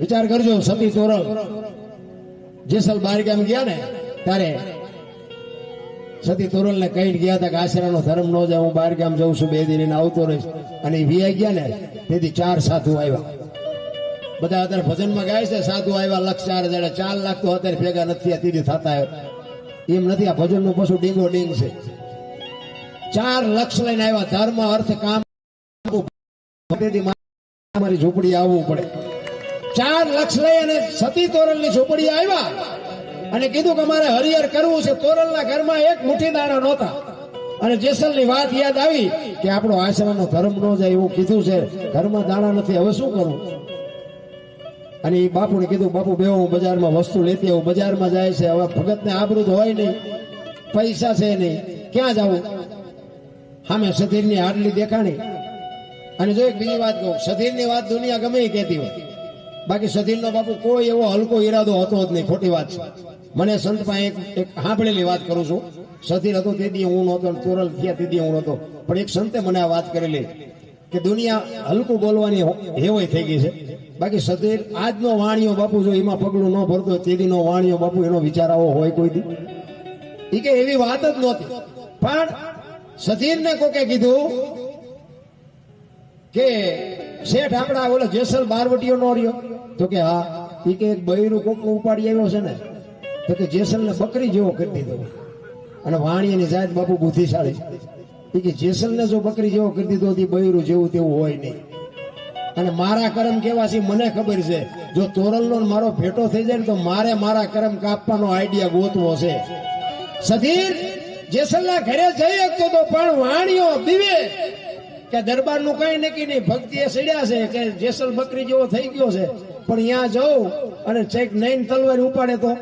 વિચાર કરજો, સતી તોરલ જેસલ બારગામ ગયા ને, ત્યારે સતી તોરલ ને કઈ ગયા હતા કે આશરા નો ધર્મ નો જાય હું બાર ગામ જઉં છું, બે દિન આવતો રહીશ. અને વિયા ગયા ને, તેથી ચાર સાધુ આવ્યા. બધા અત્યારે ભજનમાં ગાય છે, સાધુ આવ્યા લક્ષ ચાર હજાર ચાર લાખ તો અત્યારે ભેગા નથી તીરી થતા એમ નથી, આ ભજનનું પશુ ડીંગો ડીંગ છે. ચાર લક્ષ લઈને આવ્યા, ધર્મ, અર્થ, કામ તેથી મારી ઝૂંપડી આવવું પડે. ચાર લક્ષ લઈ અને સતી તોરલની ઝૂંપડી આવ્યા અને કીધું કે મારે હરિહર કરવું છે. તોરલના ઘરમાં એક મુઠ્ઠી દાણા નહોતા. અને જેસલની વાત યાદ આવી કે આપણો આશ્રમનો ધર્મ ન જાય એવું કીધું છે. ઘરમાં દાણા નથી, હવે શું કરવું અને એ બાપુને કીધું, બાપુ બે હું બજારમાં વસ્તુ લેતી આવું. બજારમાં જાય છે. હવે ભગતને આબરૂ તો હોય નહીં. પૈસા છે નહીં. ક્યાં જવું? સામે સધીરની હાડલી દેખાણી. અને જો એક બીજી વાત કહું, સધીરની વાત દુનિયા ગમે એ કહેતી હોય. બાકી સધીરનો બાપુ કોઈ એવો હલકો ઈરાદો હતો જ નહીં, ખોટી વાત છે. મને સંત એક એક વાત કરું છું. સધીર હતો તે દી હું નહોતો ચોરલ થયા તે દી હું નહોતો. પણ એક સંતે મને આ વાત કરેલી કે દુનિયા હલકું બોલવાની હેવાય થઈ ગઈ છે. બાકી સધીર આજનો વાણીઓ બાપુ જો એમાં પગલું ન ભરતો તે દીનો વાણીઓ બાપુ એનો વિચાર આવો હોય કોઈ દી. એ કે એવી વાત જ નહોતી. પણ સધીરને કોકે કીધું કે શેઠ આપણા ઓલો જેસલ બારવટીઓ નો રહ્યો. તો કે હા એ કે એક બૈરું કોક ઉપાડી આવ્યો છે ને, તો કે જેસલ ને બકરી જેવો કરી દીધો. અને વાણીની જાત બાપુ બુદ્ધિશાળી એ કે જેસલ ને જો બકરી જેવો કરી દીધો તો બૈરું જેવું તેવું હોય નહીં. અને મારા કરમ કેવા છે મને ખબર છે. જો તોરલનો ને મારો ભેટો થઈ જાય ને તો મારે મારા કરમ કાપવાનો આઈડિયા ગોતવો છે. સધીર, જેસલના ઘરે જઈ શકતો તો પણ વાણીઓ દીવે. કે દરબારનું કઈ નક્કી નહીં. ભક્તિએ સડ્યા છે કે જેસલ બકરી જેવો થઈ ગયો છે. પણ ત્યાં જવું અને ચેક નઈન તલવાર ઉપાડે તો.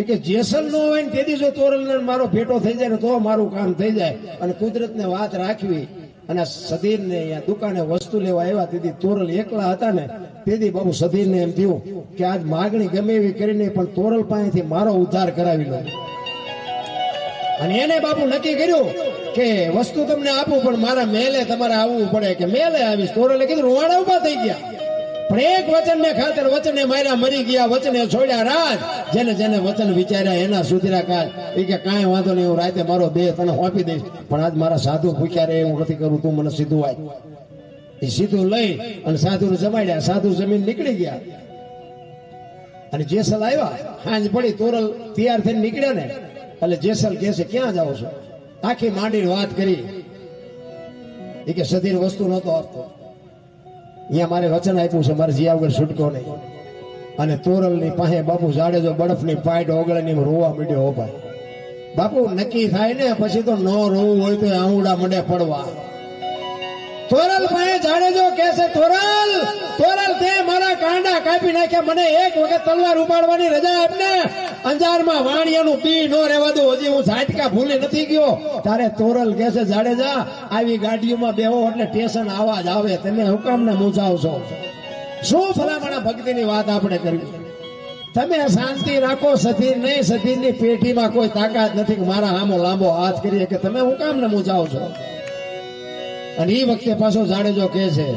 એ કે જેસલ નો હોય ને તેથી જો તોરલ મારો ભેટો થઈ જાય ને તો મારું કામ થઈ જાય. અને કુદરતને વાત રાખવી અને સધીર ને અહીંયા દુકાને વસ્તુ લેવા આવ્યા. તેથી તોરલ એકલા હતા ને તેથી બાબુ સધીર ને એમ થયું કે આજ માગણી ગમે એવી કરીને પણ તોરલ પાસેથી મારો ઉદ્ધાર કરાવી લો. અને એને બાપુ નક્કી કર્યું કે વસ્તુ તમને આપું, પણ મારા મેલે તમારે આવવું પડે કે મેલે આવીશ. તોરલે કીધું, રૂવાડા ઊભા થઈ ગયા. પણ એક વચન ને ખાતર વચને માર્યા મરી ગયા, વચને છોડ્યા રાજ. જેને જેને વચન વિચાર્યા એના સુધીરા કાલ એ કે કાંઈ વાંધો નહીં, હું રાતે મારો દેહ તને સોંપી દઈશ. પણ આજ મારા સાધુ ભૂખ્યા રે હું નથી કરું, તું મને સીધું આય. એ સીધું લઈ અને સાધુ જમાડ્યા. સાધુ જમીન નીકળી ગયા. અને જેસલ આવ્યા. હાંજ પડી, તોરલ તૈયાર થઈને નીકળ્યા ને. એટલે જેસલ કે છે, ક્યાં જાઓ છો? આખી માંડીને વાત કરી. એ કે સધીર વસ્તુ નહોતો આપતો. અહીંયા મારે વચન આપ્યું છે, મારે જીયા વગર છૂટકો નહીં. અને તોરલની પાસે બાપુ જાડેજો બરફની પાઇટ ઓગળે ની રોવા મીડ્યો ભાઈ. બાપુ નક્કી થાય ને, પછી તો ન રોવું હોય તો આંગુડા મંડે પડવા. પાસે જાડેજો કે છે તોરલ થોરલ તે મારા કાંડા કાપી નાખ્યા. મને એક વખત તલવાર ઉપાડવાની રજા આપને. અંજારમાં વાણિયાનું પી નો રહેવા દો. હજી હું ઝાટકા ભૂલી નથી ગયો. તારે તોરલ કે છે જાડેજા, આવી ગાડીઓમાં બેહો એટલે સ્ટેશન આવાજ આવે. તમે હુકામને ને મૂંઝાવશો? શું ફલામણા ભક્તિની વાત આપણે કરવી? તમે શાંતિ રાખો, સધીર નહીં સતીરની પેઢીમાં કોઈ તાકાત નથી મારા આમો લાંબો હાથ કરીએ કે તમે હું કામ ને મૂંઝાવ છો અને એ વખતે પાછો જાડેજો કે છે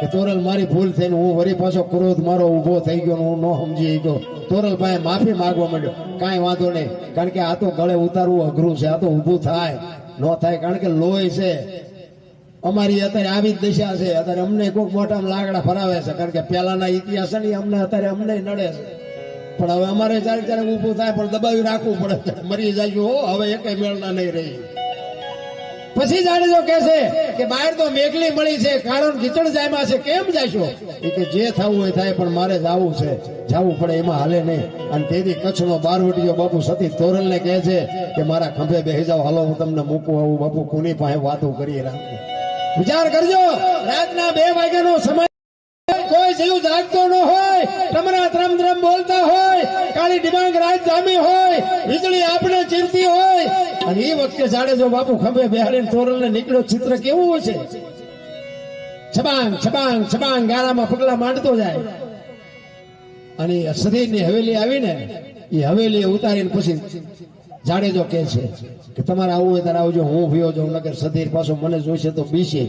કે તોરલ, મારી ભૂલ થઈને હું વળી પાછો ક્રોધ મારો ઊભો થઈ ગયો હું ન સમજી ગયો તોરલ ભાઈ માફી માગવા માંડ્યો. કાંઈ વાંધો નહીં, કારણ કે આ તો ગળે ઉતારવું અઘરું છે, આ તો ઊભું થાય. ન થાય, કારણ કે લોહી છે. અમારી અત્યારે આવી જ દિશા છે. અત્યારે અમને કોઈક મોટામાં લાકડા ફરાવે છે, કારણ કે પહેલાના ઇતિહાસ ને અમને અત્યારે અમને નડે છે. પણ હવે અમારે જ્યારે ત્યારે ઊભું થાય, પણ દબાવી રાખવું પડે મરી જાય હો, હવે એકે મેળના નહીં રહી. પછી જાડેજો કે છે કે બહાર તો મેઘલી મળી છે, કારણ કીચડ જાયમાં છે. કેમ જાશો? કે જે થવું હોય થાય, પણ મારે જવું છે. જવું પડે, એમાં હાલે નહીં. અને તેથી કચ્છનો બારવટીયો બાપુ સતી તોરલને કહે છે કે મારા ખંભે બેસી જાઓ, હાલો હું તમને મૂકું આવું. બાપુ, કોની પાસે વાતો કરી રાખું વિચાર કરજો, રાતના બે વાગ્યાનો સમય કોઈ જીવ જાગતો ન હોય તમારા ત્રમ ત્રમ બોલતા હોય, કાળી ડિમાંગ રાત જામી હોય, વીજળી આપણે ચીરતી હોય. અને એ વખતે જાડેજો બાપુ ખંભે બેહાડે તોરણ ને નીકળ્યો, ચિત્ર કેવું છે છબાંગ છબાંગ છબાંગ, ગાળામાં પગલા માંડતો જાય. અને સદીની હવેલી આવીને, એ હવેલી ઉતારીને પછી જાડેજો કે છે કે તમારે આવું હોય ત્યારે આવજો, હું ભયો જાઉં નગર સધીર પાછો મને જોઈશે તો બીશે.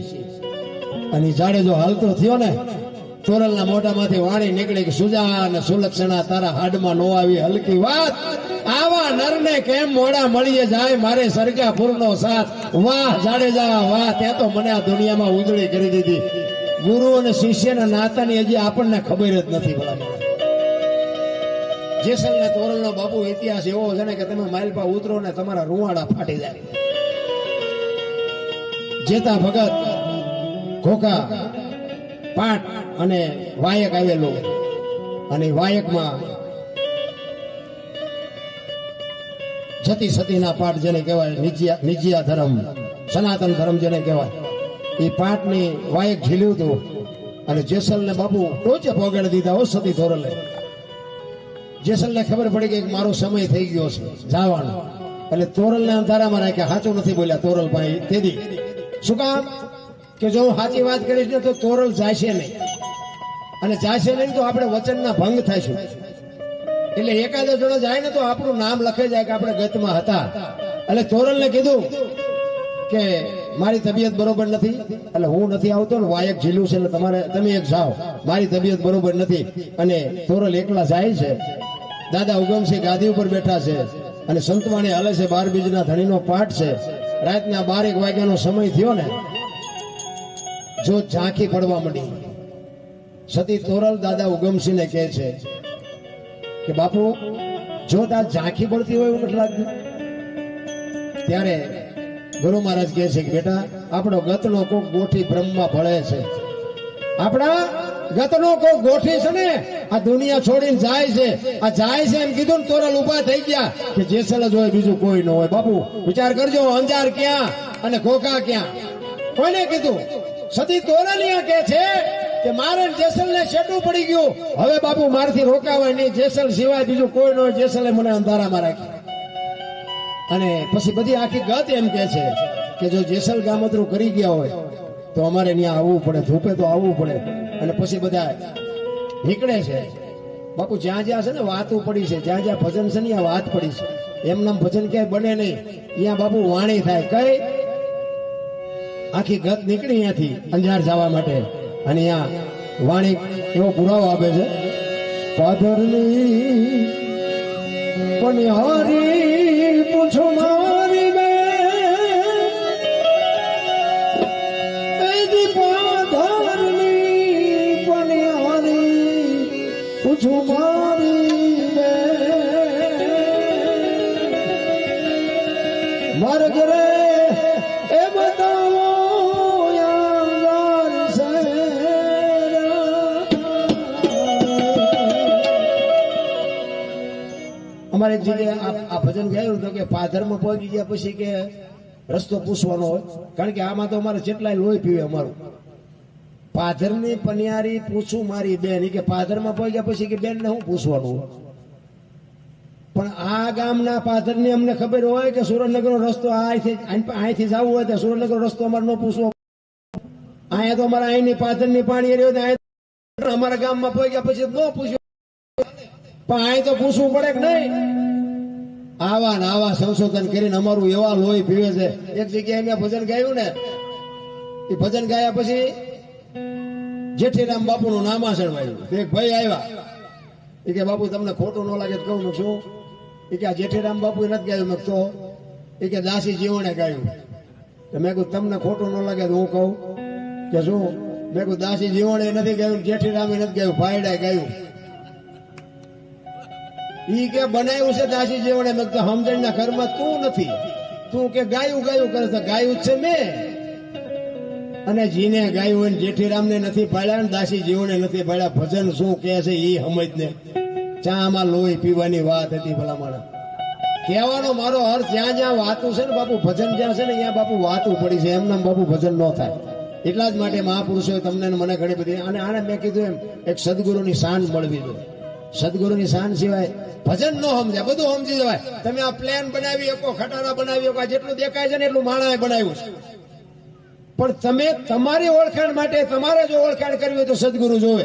અને જાડેજો હાલતો થયો ને તોરલના મોઢામાંથી વાણી નીકળી કે, સુજા અને સુલક્ષણા તારા હાડમાં નો આવી, હલકી વાત. આવા નરને કેમ મોડા મળીએ જાય? મારે સરગાપુરનો સાથ. વાહ, જાડેજા, વાહ. ત્યાં તો મને આ દુનિયામાં ઉજળી કરી દીધી. ગુરુ અને શિષ્યના નાતાની હજી આપણને ખબર જ નથી ભલા જેસલ ને તોરલ બાપુ ઇતિહાસ એવો છે ને કે તમે માઇલપા ઉતરો ને તમારા રૂવાડા ફાટી જાય. જેતા ભગત ખોખા પાટ અને વાયક આવેલો અને વાયકમાં જતી સતીના પાઠ જેને કહેવાય નિજિયા ધર્મ, સનાતન ધર્મ જેને કહેવાય, એ પાઠની વાયક ઝીલ્યું હતું. અને જેસલને બાપુ ટોચે પહોંચાડી દીધા હો સતી ધોરલે જેસલને ખબર પડી કે મારો સમય થઈ ગયો છે, જવાનો. એટલે તોરલને અંધારામાં રાખ્યા સાચું નથી બોલ્યા તોરલ ભાઈ તેદી શું કામ? કે જો હું સાચી વાત કરીશ ને તો તોરલ જાશે નહીં. અને જાશે નહીં તો આપણે વચનના ભંગ થશું એટલે એકાદો જણો જાય ને તો આપણું નામ લખે જાય કે આપણે ગતમાં હતા. એટલે તોરલને કીધું કે મારી તબિયત બરોબર નથી. એટલે હું નથી આવતો ને વાયક ઝીલું છે એટલે તમારે તમે એક જાઓ. મારી તબિયત બરોબર નથી. અને તોરલ એકલા જાય છે. દાદા ઉગમસિંહ ગાદી ઉપર બેઠા છે. અને સંતવાણી હાલે છે બાર બીજના ધણીનો પાઠ છે. રાતના બાર એક વાગ્યાનો સમય થયો ને જો ઝાંખી પડવા માંડી. સતી તોરલ દાદા ઉગમસિંહને કહે છે કે, બાપુ, જો તાર ઝાંખી પડતી હોય એવું નથી લાગતું? ત્યારે ગુરુ મહારાજ કહે છે કે, બેટા, આપણો ગતનો કોક ગોઠી બ્રહ્મમાં ભળે છે. આપણા ગતનો કોક ગોઠી છે ને, આ દુનિયા છોડીને જાય છે. આ જાય છે એમ કીધું ને તોરલ ઊભા થઈ ગયા કે જેસલ જ હોય, બીજું કોઈ ન હોય. બાપુ, વિચાર કરજો, અંજાર ક્યાં અને ખોખા ક્યાં? કોને કીધું? સતી તોરલિયા કે છે કે મારે જેસલ ને શેટું પડી ગયું. હવે બાપુ મારથી રોકાવાય નહીં. જેસલ સિવાય બીજું કોઈ ન હોય. જેસલે મને અંધારામાં રાખી અને પછી બધી આખી ગત એમ કે છે કે જો જેસલ ગામતરું કરી ગયા હોય, તો અમારે ત્યાં આવવું પડે. ધૂપે તો આવવું પડે. અને પછી બધા નીકળે છે. બાપુ જ્યાં જ્યાં છે ને વાતો પડી છે, જ્યાં જ્યાં ભજન છે ને ત્યાં વાત પડી છે. એમ નામ ભજન ક્યાંય બને નહીં. ત્યાં બાપુ વાણી થાય. કઈ? આખી ગત નીકળી અહીંયાથી અંજાર જવા માટે. અને અહીંયા વાણી એવો પુરાવો આપે છે. પધરની પણ હારી અમારે એક આ ભજન ગાયું હતું કે પાધરમાં પહોંચી ગયા પછી કે રસ્તો પૂછવાનો હોય. કારણ કે આમાં તો અમારે જેટલાય લોહી પીવે અમારું. પાધરની પનિયારી પૂછું મારી બેન. કે પાધરમાં ગયા પછી કે બેન ને હું પૂછવાનું પણ આ ગામના પાથરની અમને ખબર હોય કે સુરેન્દ્રનગરનો રસ્તો અહીંથી અહીંથી જવું હોય તો સુરેન્દ્રનગર રસ્તો અમારે ન પૂછવો. અહીંયા તો અમારા અહીંની પાથરની પાણી રહ્યો અમારા ગામમાં પહોંચ્યા પછી ન પૂછ્યું. પણ અહીં તો પૂછવું પડે કે નહીં? આવા ને આવા સંશોધન કરીને અમારું એવા લોહી પીવે છે. એક જગ્યાએ મેં ભજન ગાયું ને, એ ભજન ગાયા પછી જેઠીરામ બાપુનું નામાસણ વાળ્યું એક ભાઈ આવ્યા. એ કે, બાપુ, તમને ખોટું ન લાગે કહું નું શું? એ કે, આ જેઠીરામ બાપુ નથી ગાયું. મેં તો? એ કે, દાસી જીવણે ગાયું. મેં કહ્યું તમને ખોટું ન લાગે તો હું કહું. કે શું? મેં કહું દાસી જીવણે નથી ગાયું જેઠીરામે નથી ગાયું ભાઈડાએ ગાયું. ઈ કે બનાવ્યું છે દાસી જીવણે. મેં તો સમજણના ઘરમાં તું નથી. તું કે ગાયું ગાયું કરે તો ગાયું છે મેં. અને જીને ગાયું હોય ને જેઠીરામને નથી પાડ્યા ને દાસી જીવને નથી પાડ્યા. ભજન શું કે છે એ સમજને ચામાં લોહી પીવાની વાત હતી ભલા માણસ કહેવાનો મારો અર્થ જ્યાં જ્યાં વાતું છે ને બાપુ, ભજન જ્યાં છે ને ત્યાં બાપુ વાતું પડી છે. એમને બાપુ ભજન ન થાય. એટલા જ માટે મહાપુરુષોએ તમને મને ઘણી બધી અને આને મેં કીધું એમ, એક સદગુરુની શાન મળવી જોઈએ. સદગુરુની શાન સિવાય ભજન નો સમજાય બધું સમજી જવાય. તમે આ પ્લેન બનાવી શકો, ખટારા બનાવી શકો જેટલું દેખાય છે ને એટલું માણાએ બનાવ્યું છે. પણ તમે તમારી ઓળખાણ માટે, તમારે જો ઓળખાણ કરવી હોય તો સદગુરુ જોવે.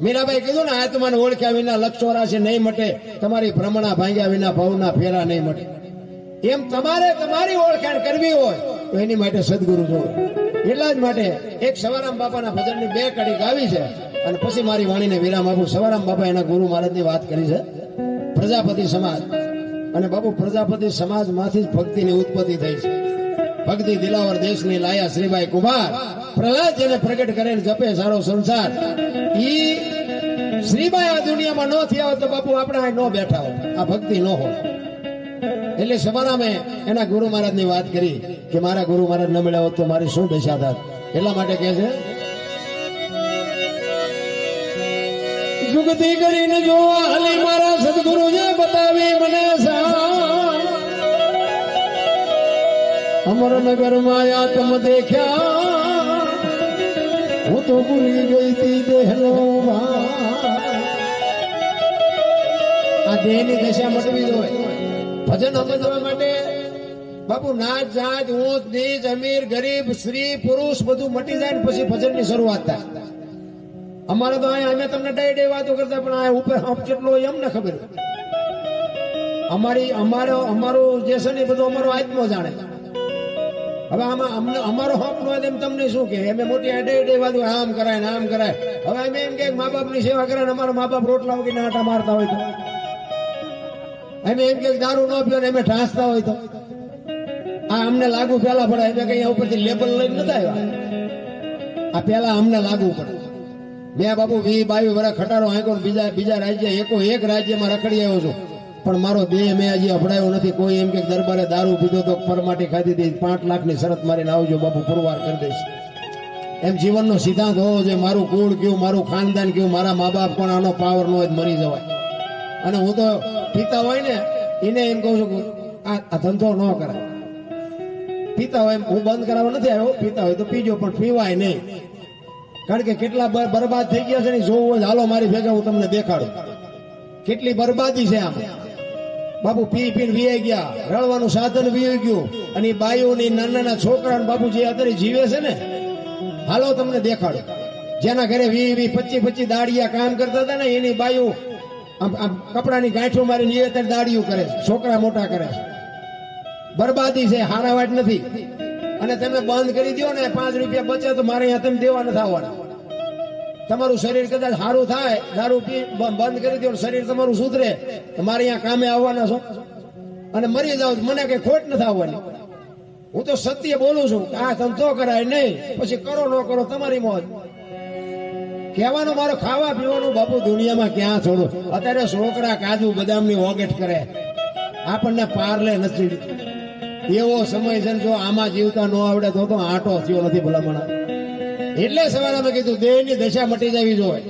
મીરાબાઈ કીધું ને, આત્માને ઓળખ્યા વિના લક્ષોરા છે નહીં મટે, તમારી ભ્રમણા ભાંગ્યા વિના ભવના ફેરા નહીં મટે. એમ તમારે તમારી ઓળખાણ કરવી હોય, તો એની માટે સદગુરુ જોવે. એટલા જ માટે એક સવારામ બાપાના ભજનની બે કડી ગાવી છે. અને પછી મારી વાણીને વિરામ આપું. સવારામ બાપા એના ગુરુ મહારાજની વાત કરી છે. પ્રજાપતિ સમાજ. અને બાપુ, પ્રજાપતિ સમાજમાંથી જ ભક્તિની ઉત્પત્તિ થઈ છે. ભક્તિ દિલાવર દેશની લાયા શ્રીબાઈ કુમાર. પ્રહલાદ જેને પ્રગટ કરેલ જપે સારો સંસાર. ઈ શ્રીબાઈ આ દુનિયામાં ન થયા હોત તો બાપુ આપણે અહીં ન બેઠા હોત. આ ભક્તિ ન હોય એટલે સવારામે એના ગુરુ મહારાજની વાત કરી કે મારા ગુરુ મહારાજ ન મળ્યા હોત તો મારી શું દશા થાત એટલા માટે કહે છે જુગતી કરીને જો હાલી મારા સદગુરુએ બતાવી, મને અમરનગર માયા તમ દેખ્યા. હું તો ભૂલી ગઈ તી દેહનો આ દેહની દશા મટવી જોઈએ ભજન સમજવા માટે બાપુ નાચ, જાત, ઊંચ, નીચ, અમીર, ગરીબ, સ્ત્રી, પુરુષ બધું મટી જાય ને પછી ભજનની શરૂઆત થાય. અમારે તો અહીંયા અમે તમને ડાય ડાય વાતો કરતા, પણ આ ઉપર હપ કેટલો હોય એમને ખબર અમારી, અમારો, અમારું જે છે ને બધું અમારો આત્મો જાણે. હવે આમાં અમને, અમારો હક ન હોય એમ તમને શું કે અમે મોટી અડે અડે વાતો આમ કરાય ને આમ કરાય. હવે અમે એમ કે મા બાપની સેવા કરે ને અમારા મા બાપ રોટલા વગીને આટા મારતા હોય તો. અમે એમ કે દારૂ ન પીઓ ને અમે ઠાસતા હોય તો. આ અમને લાગુ પેલા પડે. અમે કઈ ઉપરથી લેબલ લઈને નતા આવ્યા. આ પેલા અમને લાગુ પડે. મેં બાપુ, વી, બાવી વરા ખટારો આંકો બીજા બીજા રાજ્ય, એકો એક રાજ્યમાં રખડી આવ્યો છું. પણ મારો દેહ મેં હજી અભડાયો નથી. કોઈ એમ કે દરબારે દારૂ પીધો તો પરમાટી ખાધી હતી. પાંચ લાખની શરત મારીને આવજો બાપુ, પુરવાર કરી દઈશ. એમ જીવનનો સિદ્ધાંત હોવો જોઈએ. મારું કુળ કયું, મારું ખાનદાન કયું, મારા મા બાપ પણ આનો પાવર ન હોય મરી જવાય. અને હું તો પીતા હોય ને, એને એમ કહું છું આ ધંધો ન કરાય. પીતા હોય હું બંધ કરાવવા નથી આવ્યો. પીતા હોય તો પીજો, પણ પીવાય નહીં. કારણ કે કેટલા બર- બરબાદ થઈ ગયા છે ને જોવું હોય, હાલો મારી ભેગા, હું તમને દેખાડું. કેટલી બરબાદી છે આમ. બાપુ પી પીને વીઆઈ ગયા. રળવાનું સાધન વીઆઈ ગયું. અને બાઈઓની નાના નાના છોકરા બાપુ જે અત્યારે જીવે છે ને, હાલો તમને દેખાડો. જેના ઘરે વી વી, પચી પચી દાડિયા કામ કરતા હતા ને, એની બાયુ આમ આમ કપડાની ગાંઠો મારીને એ અત્યારે દાડિયું કરે છોકરા મોટા કરે છે. બરબાદી છે, હારાવાટ નથી. અને તમે બંધ કરી દો ને પાંચ રૂપિયા બચે તો મારે અહીંયા તમે દેવા નથી આવવાના. તમારું શરીર કદાચ સારું થાય, દારૂ પી બંધ કરી દો શરીર તમારું સુધરે, તો મારે અહીંયા કામે આવવાના છો. અને મરી જાવ મને કઈ ખોટ નથી આવવાની. હું તો સત્ય બોલું છું આ ધંધો કરાય નહીં, પછી કરો ન કરો તમારી મોજ. કહેવાનું મારો ખાવા પીવાનું બાપુ દુનિયામાં ક્યાં છોડું અત્યારે છોકરા કાજુ બદામની ઓગેટ કરે. આપણને પારલે નથી એવો સમય છે જો આમાં જીવતા ન આવડે તો તો આટો થયો નથી ભલામણા. એટલે સવારે અમે કીધું, દેહની દશા મટી જવી જોઈએ.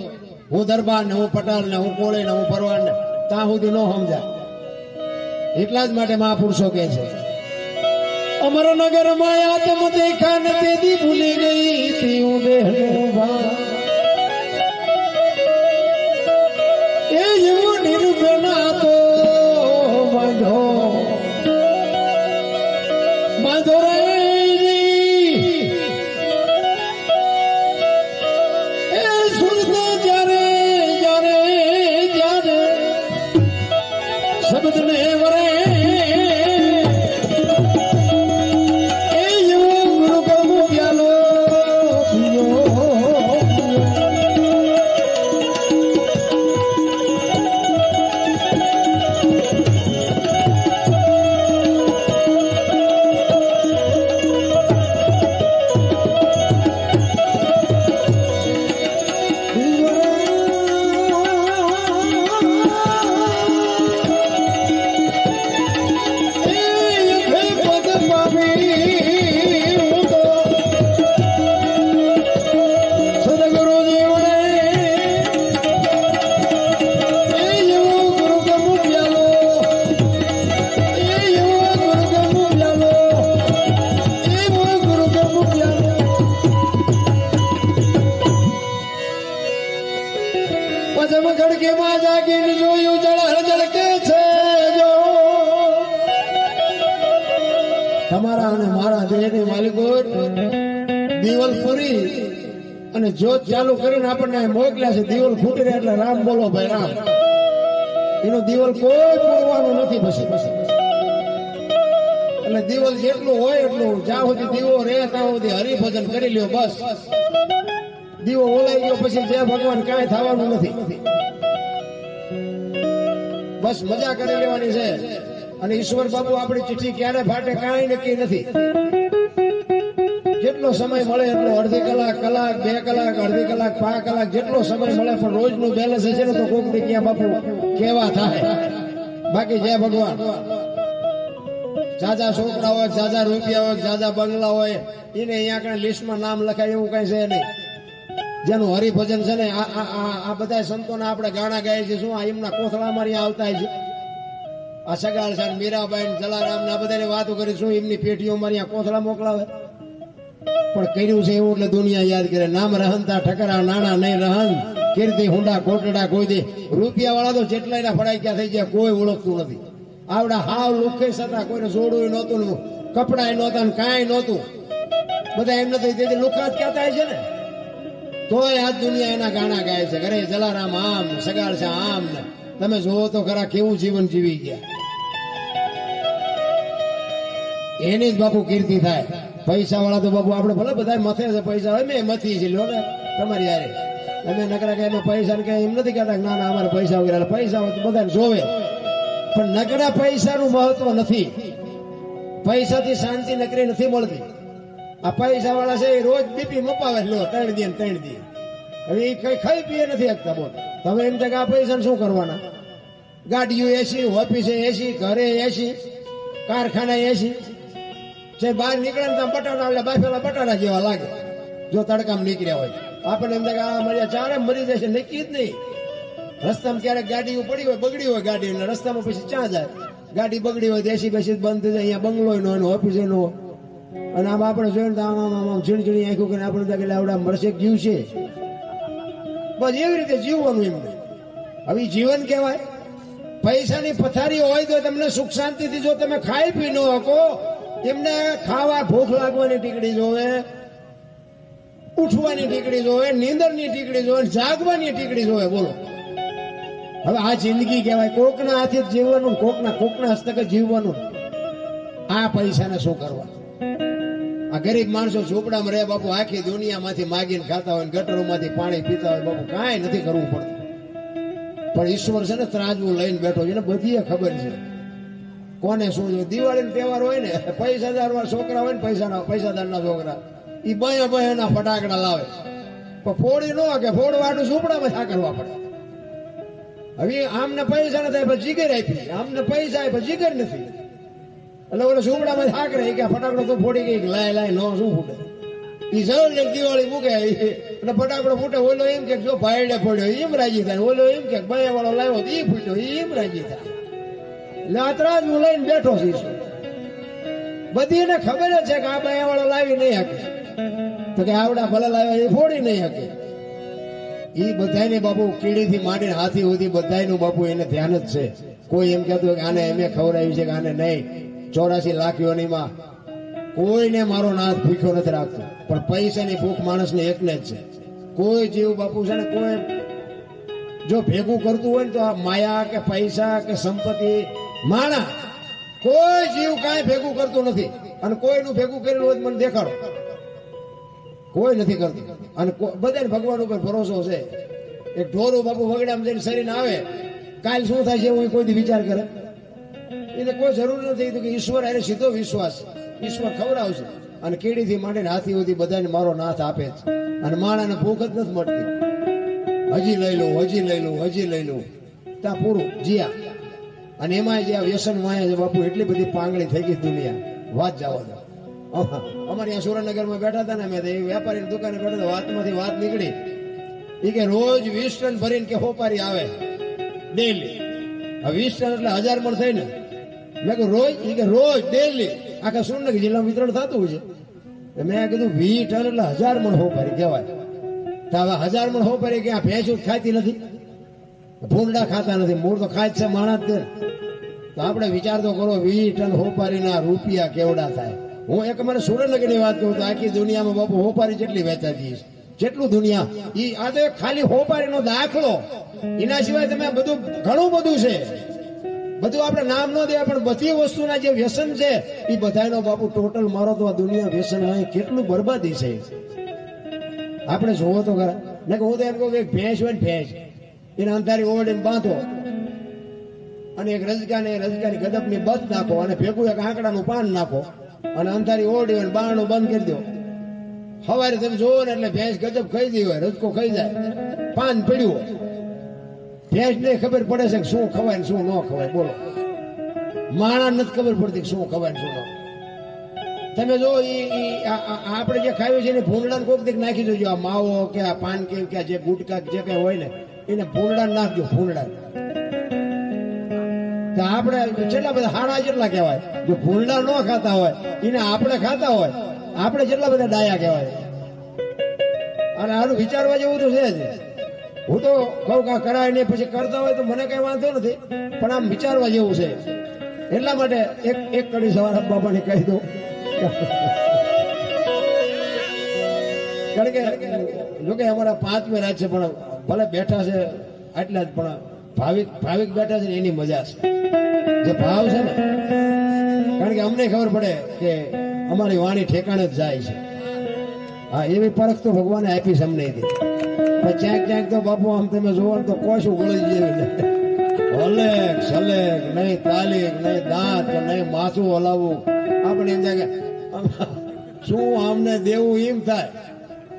હું દરબાર ને હું પટાલ ને હું કોળે ને હું પરવાન ને ત્યાં સુધી ન સમજાય. એટલા જ માટે મહાપુરુષો કે છે અમરનગર માયા તમ દેખા ને તેદી ભૂલી ગઈ હું દેહનો અને જોત ચાલુ કરીને આપણને મોકલ્યા છે, દિવાલ ફૂટી રહે એટલે રામ બોલો ભાઈ, રામ. એનો દીવલ કોઈ પૂરવાનું નથી પછી. એટલે દીવલ જેટલું હોય એટલું જ્યાં સુધી દીવો રહે ત્યાં સુધી હરિભજન કરી લ્યો, બસ. દીવો ઓલાઈ ગયો પછી જય ભગવાન કાંઈ થવાનું નથી. બસ મજા કરી લેવાની છે. અને ઈશ્વર બાબુ આપણી ચિઠ્ઠી ક્યારે ફાટે કાંઈ નક્કી નથી. જેટલો સમય મળે એટલો અડધી કલાક કલાક, બે કલાક, અડધી કલાક, પાંચ કલાક, જેટલો સમય મળે પણ રોજનું બેલેન્સ છે ને તો કોક ને ક્યાં બાપુ કેવા થાય? બાકી જય ભગવાન. જાજા છોકરા હોય, જાજા રૂપિયા હોય, જાજા બંગલા હોય, એને અહીંયા આગળ લિસ્ટમાં નામ લખાય એવું કઈ છે નહીં. જેનું હરિભજન છે ને, આ બધા સંતોના આપણે ગાણા ગાય છે શું આ એમના કોથળા મારી આવતા છે? આ સગાળ છે મીરાબાઈ જલારામ ને આ બધાની વાતો કરી શું એમની પેટીઓ મારી આ કોથળા મોકલાવે? પણ કર્યું છે એવું એટલે દુનિયા યાદ કરે. નામ રહનતા ઠકરા, નાણા નહીં રહન કીર્તિ, હુંડા કોટડા કોઈ દે. રૂપિયા વાળા તો જેટલા ફળાઈ ગયા થઈ ગયા, કોઈ ઓળખતું નથી. આવડા હાવ લુખે હતા, કોઈને જોડવું નહોતું કપડા કપડાય નહોતા કાંઈ નહોતું. બધા એમ નથી તેથી લુખા જ કહેતા છે ને? તોય આ દુનિયા એના ગાણા ગાય છે. ઘરે જલારામ આમ સગાડ છે આમ ને. તમે જોવો તો ખરા કેવું જીવન જીવી ગયા. એની જ બાપુ કીર્તિ થાય. પૈસા વાળા તો બાપુ આપણે ભલે બધા મથે છે, પૈસા હોય, મેં મથી છે લો તમારી યારે અમે નકરા કે અમે પૈસા ને એમ નથી કહેતા ના ના, અમારે પૈસા વગેરે પૈસા હોય તો બધા જોવે. પણ નકરા પૈસાનું મહત્વ નથી. પૈસાથી શાંતિ નકરી નથી મળતી. આ પૈસા વાળા છે એ રોજ બીપી મપાવે લો ત્રણ દે ને ત્રણ દે. હવે એ કઈ ખાઈ પીએ નથી શકતા બોલ. તમે એમ કે આ પૈસા શું કરવાના? ગાડીઓ એસી, ઓફિસે એસી, ઘરે એસી, કારખાના એસી. છે બહાર નીકળે ને બટાટા એટલે બાફેલા બટાટા જેવા લાગે. જો તડકામાં નીકળ્યા હોય. આપણને એમ થાય આ મળ્યા ચારે મરી જશે, નક્કી જ નહીં. રસ્તામાં ક્યારેક ગાડી પડી હોય, બગડી હોય ગાડી અને રસ્તામાં પછી ચા જાય. ગાડી બગડી હોય દેશી બેસી બંધ થઈ જાય. અહીંયા બંગલો નો એનો ઓફિસ નો અને આમ આપણે ને તો આમ આમ આમ ઝીણ ઝીણી આંખું કરીને આપણે થાય કે એટલે આવડા મળશે જીવ છે બસ એવી રીતે જીવવાનું એમને. હવે જીવન કહેવાય. પૈસાની પથારી હોય તો તમને સુખ શાંતિથી જો તમે ખાઈ પી ન શકો એમને ખાવા ભૂખ લાગવાની ટીકડી જોવે, ઉઠવાની ટીકડી જોવે, નીંદરની ટીકડી જોવે જાગવાની ટીકડી જોવે, બોલો. હવે આ જિંદગી કહેવાય, કોકના હાથે જ જીવવાનું, કોકના કોકના હસ્તકે જીવવાનું. આ પૈસાને શું કરવા? આ ગરીબ માણસો ઝૂંપડામાં રહે, બાપુ, આખી દુનિયામાંથી માગીને ખાતા હોય ગટરોમાંથી પાણી પીતા હોય, બાપુ, કાંઈ નથી કરવું પડતું. પણ ઈશ્વર છે ને ત્રાજવું લઈને બેઠો છે ને બધી ખબર છે. કોને શું છે? દિવાળીનો તહેવાર હોય ને પૈસાદાર છોકરા હોય ને પૈસાના પૈસાદારના છોકરા. એ બયા બયાના ફટાકડા લાવે. પણ ફોડી ન કે ફોડવાનું સુપડામાં શા કરવા પડે? હવે આમને પૈસા નથી આપ્યા જીગર આપી આમને પૈસા આપ્યા જીગર નથી. એટલે ઓલે સુમડામાં થાક રહે, કે ફટાકડો તો ફોડી ગઈ લાય લાય, નો, શું ફૂટે? એ જરૂર ને દિવાળી મૂકે અને ફટાકડો ફૂટે, ઓલો એમ કે, જો ભાઈડે ફોડ્યો એમ રાજી થાય. ઓલો એમ કે ભાઈ વાળો લાવ્યો એ ફૂટ્યો એમ રાજી થાય. એટલે આ ત્રાજ હું લઈને બેઠો છું બધીને ખબર જ છે કે આ બાયા વાળો લાવી નહીં શકે. તો કે આવડા ભલે લાવ્યા એ ફોડી નહીં શકે. એ બધાને બાપુ કીડીથી માંડીને હાથી સુધી બધાયનું બાપુ એને ધ્યાન જ છે. કોઈ એમ કહેતું કે આને એમે ખવડાવ્યું છે કે આને નહીં. ચોરાસી લાખ યોનીમાં કોઈને મારો નાથ ભૂખ્યો નથી રાખતો. પણ પૈસાની ભૂખ માણસને એકને જ છે. કોઈ જીવ બાપુ છે ને કોઈ જો ભેગું કરતું હોય ને તો આ માયા કે પૈસા કે સંપત્તિ માણા, કોઈ જીવ કાંઈ ભેગું કરતું નથી. અને કોઈનું ભેગું કરેલું હોય મને દેખાડો. કોઈ નથી કરતું. અને બધાને ભગવાન ઉપર ભરોસો છે. એક ઢોરું બાપુ વગડામાં જઈને શરીર આવે. કાલ શું થાય છે એવું કોઈ વિચાર કરે? એટલે કોઈ જરૂર નથી. કે ઈશ્વર એને સીધો વિશ્વાસ. ઈશ્વર ખવડાવશે. અને કીડીથી માંડીને હાથી સુધી બધાને મારો નાથ આપે છે. અને માણાને ભૂખ જ નથી મળતી. હજી લઈ લઉં, હજી લઈ લઉં, હજી લઈ લઉં. ત્યાં પૂરું. જીયા. અને એમાં જે આ વ્યસન માયા બાપુ, એટલી બધી પાંગળી થઈ ગઈ દુનિયા. વાત જવા દો. અમા- અમારે અહીંયા સુરેન્દ્રનગરમાં બેઠા હતા ને અમે એ વેપારીની દુકાને બેઠા હતા, વાતમાંથી વાત નીકળી. એ કે રોજ વીસ ટન ભરીને કે હોપારી આવે. ડેલી હવે વીસ ટન એટલે હજાર મણ થઈ ને. મેં કહ્યું રોજ? એ કે રોજ ડેલી આખા સુરેન્દ્રનગર જિલ્લામાં વિતરણ થતું હોય છે. મેં કીધું, વીસ ટન એટલે હજાર મણ હોપારી કહેવાય. તો હજાર મણ હોપારી કે આ ભેંસું ખાતી નથી? ભૂંડા ખાતા નથી. મૂળ તો ખાય છે માણસ તો. આપણે વિચાર તો કરો, વીસ ટન હોપારીના રૂપિયા કેવડા થાય? હું એક મને સુરેન્દ્રનગરની વાત કરું તો આખી દુનિયામાં બાપુ હોપારી જેટલી વેચાતી છે જેટલું દુનિયા. ઈ આ તો ખાલી હોપારીનો દાખલો. એના સિવાય તમે બધું, ઘણું બધું છે. બધું આપણે નામ ન દેવા પણ બધી વસ્તુના જે વ્યસન છે એ બધાનો બાપુ ટોટલ મારો તો આ દુનિયા વ્યસન કેટલું બરબાદી છે. આપણે જોવો તો ખરા. ને હું તો એમ કહું કે ભેંસ હોય ને ભેંસ. એને અંધારી ઓરડીને બાંધો. અને એક રજગાને રજગાની ગદપની બસ નાખો અને ભેગું એક આંકડાનું પાન નાખો. અને અંધારી ઓરડી હોય બારણું બંધ કરી દો. સવારે તમે જોવો ને એટલે ભેંસ ગજબ ખાઈ ગઈ હોય, રજકો ખાઈ જાય. પાન પડ્યું ભેંસ ને ખબર પડે છે કે શું ખવાય ને શું ન ખવાય. બોલો. માણા નથી ખબર પડતી શું ખવાય ને શું ન. તમે જો આપણે જે ખાઈએ છીએ એને ભૂંડડા કોક દીક નાખી દેજો. આ માવો કે આ પાન કે જે ગુટકા જે કઈ હોય ને એને ભૂંડા નાખજો ભૂંડા આપણે જેટલા બધા હાડા જેટલા કહેવાય, જો ભૂંડા ન ખાતા હોય, એને આપણે ખાતા હોય, આપણે જેટલા બધા ડાયા કહેવાય. અને આનું વિચારવા જેવું તો છે જ. હું તો કહું કા કરાય નહીં, પછી કરતા હોય તો મને કઈ વાંધો નથી, પણ આમ વિચારવા જેવું છે. એટલા માટે એક એક કડી સવાર બાપાને કહી દઉં. કારણ કે, જોકે અમારા પાંચમે રાત છે, પણ ભલે બેઠા છે આટલા જ, પણ ભાવિક ભાવિક બેઠા છે ને એની મજા છે. જે ભાવ છે ને, કારણ કે અમને ખબર પડે કે અમારી વાણી ઠેકાણે જ જાય છે. હા, એવી પરખ તો ભગવાને આપી છે અમને હતી પણ ક્યાંક ક્યાંક તો બાપુ, આમ તમે જોવો તો કોશું ગળી જેવી હલેક સલેક, નહીં તાલીક, નહીં દાંત, નહીં માથું હલાવવું. આપણે એમ થાય કે શું આમને દેવું, એમ થાય.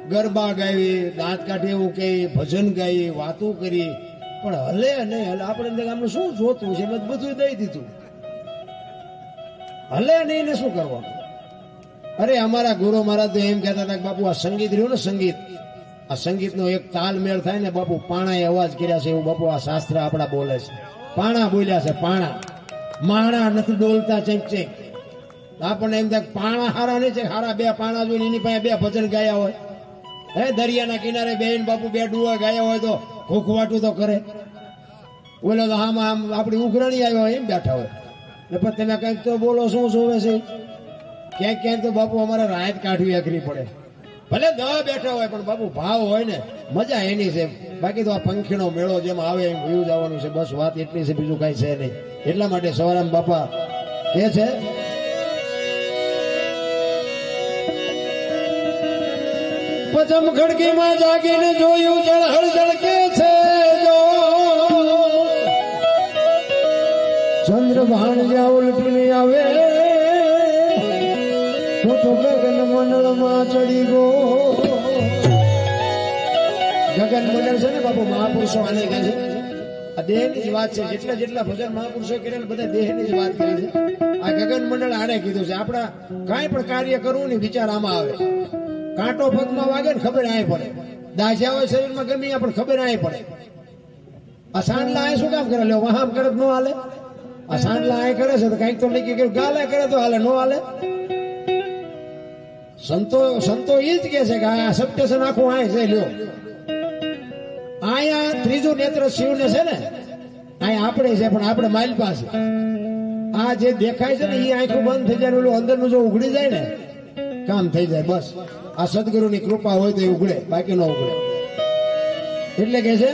ગરબા ગાવી દાંત કાઢે એવું કહીએ ભજન ગાઈએ વાતો કરી. પણ હલે નહીં હલે, આપણે આમને શું જોતું છે? એમ બધું દઈ દીધું. હલે નહીં ને શું કરવાનું? અરે, અમારા ગુરુ મહારાજ તો એમ કહેતા હતા કે બાપુ, આ સંગીત રહ્યું ને સંગીત? આ સંગીતનો એક તાલમેળ થાય ને બાપુ, પાણાએ અવાજ કર્યા છે એવું બાપુ આ શાસ્ત્ર આપણા બોલે છે. પાણા બોલ્યા છે, પાણા. માણા નથી ડોલતા ચેક ચેક. આપણને એમ થાય પાણા હારા નહીં છે, હારા બે પાણા જોઈને એની પાસે બે ભજન ગાયા હોય. હે, દરિયાના કિનારે બેન બાપુ બે ડુવા ગયા હોય તો ખોખવાટું તો કરે. ઓલો તો આમ આમ આપણી ઉઘરાણી આવ્યો હોય, એમ બેઠા હોય. ને પણ તમે કંઈક તો બોલો શું જોવે છે? ક્યાંક ક્યાંક તો બાપુ અમારે રાહત કાઢવી અઘરી પડે. ભલે દ બેઠા હોય, પણ બાપુ ભાવ હોય ને, મજા એની છે બાકી તો આ પંખીનો મેળો જેમ આવે એમ વ્યૂ જવાનું છે, બસ વાત એટલી છે, બીજું કાંઈ છે નહીં. એટલા માટે સવારામ બાપા કે છે પચમ ખડકીમાં જાગીને જોયું જળહળ જળકે છે ચંદ્ર ભાણ ઉલટીને આવે. તો ગગન મંડળમાં ચડી ગો ગગન મંડળ છે ને બાપુ, મહાપુરુષો આને કહે છે. આ દેહની જ વાત છે, જેટલા જેટલા ભજન મહાપુરુષો કરેલા બધા દેહની જ વાત કરી છે. આ ગગન મંડળ આને કીધું છે. આપણા કાંઈ પણ કાર્ય કરવું ને વિચાર આમાં આવે. કાંટો પગમાં વાગે ને ખબર આય પડે. દાઝ્યા હોય શરીરમાં ગમી પણ ખબર આય પડે. આ સાંડલા આ શું કામ કરે? લ્યો વહામ કરે ન હાલે. આ સાંડલા આય કરે છે તો કંઈક તો લઈ ગયું. ગાલે કરે તો હાલે, ન હાલે. સંતો સંતો એ જ કે છે કે આ સપ્ટેશન આખું આય છે, લ્યો. આયા ત્રીજું નેત્ર શિવને છે ને, આય આપણે છે, પણ આપણે માઇલ પાસે આ જે દેખાય છે ને એ આંખું બંધ થઈ જાય ઓલું અંદરનું જો ઉઘડી જાય ને, કામ થઈ જાય, બસ. આ સદગુરુની કૃપા હોય તો એ ઉગડે બાકી ન ઉગડે એટલે કે છે